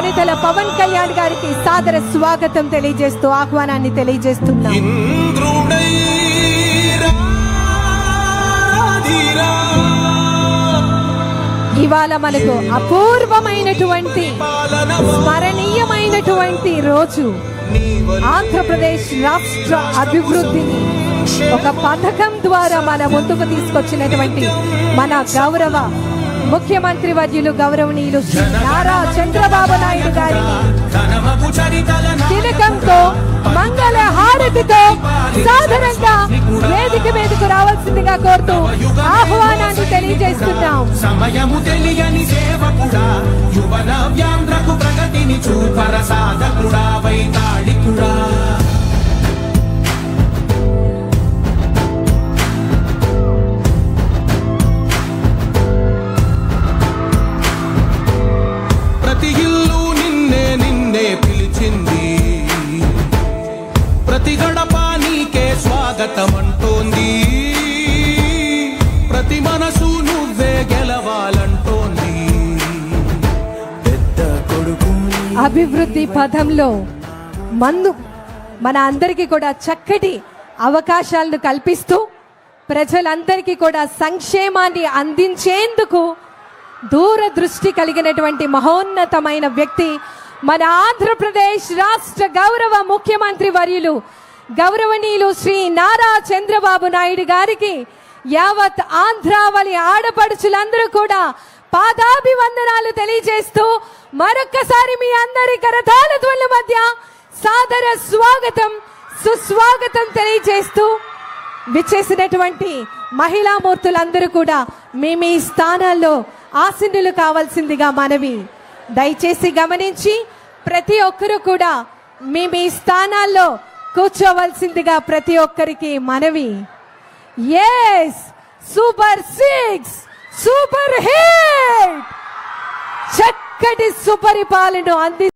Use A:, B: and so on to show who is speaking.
A: కొనితల పవన్ కళ్యాణ్ గారికి సాదర స్వాగతం తెలియజేస్తూ ఆహ్వానాన్ని తెలియజేస్తున్నాం. ఇవాళ మనకు అపూర్వమైనటువంటి స్మరణీయమైనటువంటి రోజు. ఆంధ్రప్రదేశ్ రాష్ట్ర అభివృద్ధిని ఒక పథకం ద్వారా మన ముందుకు తీసుకొచ్చినటువంటి మన గౌరవ ముఖ్యమంత్రి వర్యులు గౌరవనీయులు నారా చంద్రబాబు నాయుడు గారిని తిలకంతో మంగళ హారతితో సాధారణంగా వేదిక మీదకు రావాల్సిందిగా కోరుతూ ఆహ్వానాన్ని తెలియజేస్తున్నాం.
B: సమయము తెలియని సేవకుడా యువన వ్యాంధ్రకు ప్రగతిని చూపర సాధకుడా వైతాళికుడా స్వాగతమంటోంది. ప్రతి మనసు నువ్వే గెలవాలంటోంది. పెద్ద కొడుకు.
A: అభివృద్ధి పథంలో మందు మన అందరికీ కూడా చక్కటి అవకాశాలను కల్పిస్తూ ప్రజలందరికీ కూడా సంక్షేమాన్ని అందించేందుకు దూరదృష్టి కలిగినటువంటి మహోన్నతమైన వ్యక్తి మన ఆంధ్రప్రదేశ్ రాష్ట్ర గౌరవ ముఖ్యమంత్రి వర్యులు గౌరవనీయులు శ్రీ నారా చంద్రబాబు నాయుడు గారికి యావత్ ఆంధ్రావళి ఆడపడుచులందరూ కూడా పాదాభివందనాలు తెలియజేస్తూ మరొక్కసారి మీ అందరి కరతాల ధ్వల మధ్య సాదర స్వాగతం సుస్వాగతం తెలియజేస్తూ విచ్చేసినటువంటి మహిళా మూర్తులందరూ కూడా మీ మీ స్థానాల్లో ఆసీనులు కావాల్సిందిగా మనవి. దయచేసి గమనించి ప్రతి ఒక్కరూ కూడా మీ మీ స్థానాల్లో కూర్చోవలసిందిగా ప్రతి ఒక్కరికి మనవి. Yes super six super hit చక్కటి సుపరిపాలన అంది